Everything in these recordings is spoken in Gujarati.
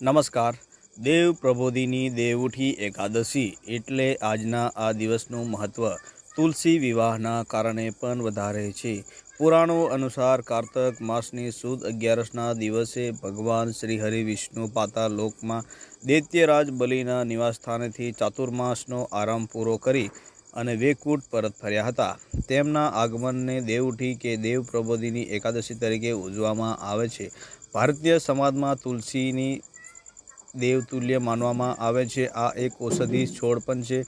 નમસ્કાર. દેવ પ્રબોધિની દેવઉઠી એકાદશી એટલે આજના આ દિવસનું મહત્ત્વ તુલસી વિવાહના કારણે પણ વધારે છે. પુરાણો અનુસાર કારતક માસની સુદ અગિયારસના દિવસે ભગવાન શ્રી હરિ વિષ્ણુ પાતા લોકમાં દૈત્યરાજ બલિના નિવાસસ્થાનેથી ચાતુર્માસનો આરામ પૂરો કરી અને વેકુટ પરત ફર્યા હતા. તેમના આગમનને દેવઉઠી કે દેવ પ્રબોધિની એકાદશી તરીકે ઉજવવામાં આવે છે. ભારતીય સમાજમાં તુલસીની દેવતુલ્ય માનવામાં આવે છે. આ એક ઔષધિ છોડ પણ છે.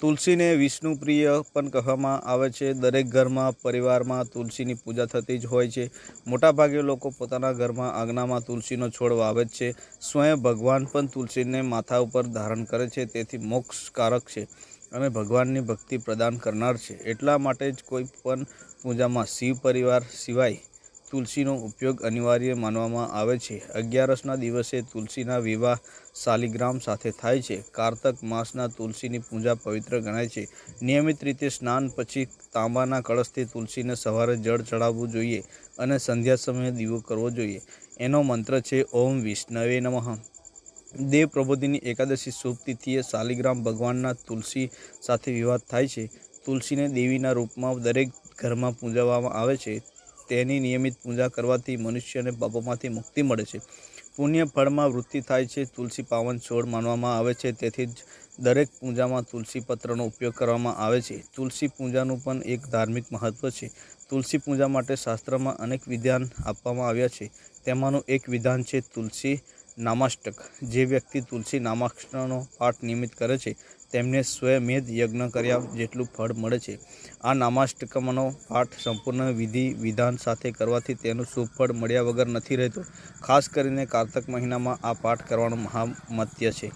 તુલસીને વિષ્ણુ પ્રિય પણ કહેવામાં આવે છે. દરેક ઘરમાં, પરિવારમાં તુલસીની પૂજા થતી જ હોય છે. મોટાભાગે લોકો પોતાના ઘરમાં આંગણામાં તુલસીનો છોડ વાવે છે. સ્વયં ભગવાન પણ તુલસીને માથા ઉપર ધારણ કરે છે. તેથી મોક્ષકારક છે અને ભગવાનની ભક્તિ પ્રદાન કરનાર છે. એટલા માટે જ કોઈ પણ પૂજામાં શિવ પરિવાર સિવાય તુલસીનો ઉપયોગ અનિવાર્ય માનવામાં આવે છે. અગિયારસના દિવસે તુલસીના વિવાહ શાલિગ્રામ સાથે થાય છે. કારતક માસના તુલસીની પૂજા પવિત્ર ગણાય છે. નિયમિત રીતે સ્નાન પછી તાંબાના કળશથી તુલસીને સવારે જળ ચડાવવું જોઈએ અને સંધ્યા સમયે દીવો કરવો જોઈએ. એનો મંત્ર છે, ઓમ વિષ્ણવે નમઃ. દેવ પ્રબોધિની એકાદશી શુભ તિથિએ શાલિગ્રામ ભગવાનના તુલસી સાથે વિવાદ થાય છે. તુલસીને દેવીના રૂપમાં દરેક ઘરમાં પૂજવામાં આવે છે. તેની નિયમિત પૂજા કરવાથી મનુષ્યને પાપોમાંથી મુક્તિ મળે છે. પુણ્ય ફળમાં વૃદ્ધિ થાય છે. તુલસી પાવન છોડ માનવામાં આવે છે. તેથી જ દરેક પૂજામાં તુલસી પત્રનો ઉપયોગ કરવામાં આવે છે. તુલસી પૂજાનું પણ એક ધાર્મિક મહત્ત્વ છે. તુલસી પૂજા માટે શાસ્ત્રમાં અનેક વિધાન આપવામાં આવ્યા છે. તેમાંનું એક વિધાન છે તુલસી નામાષ્ટક. જે વ્યક્તિ તુલસી નામાષ્ટકનો પાઠ નિયમિત કરે છે, તેમને સ્વયમેધ યજ્ઞ કર્યા જેટલું ફળ મળે છે. આ નામાષ્ટકમનો પાઠ સંપૂર્ણ વિધિ વિધાન સાથે કરવાથી તેનું શુભ ફળ મળ્યા વગર નથી રહેતું. ખાસ કરીને કારતક મહિનામાં આ પાઠ કરવાનું મહામત્ય છે.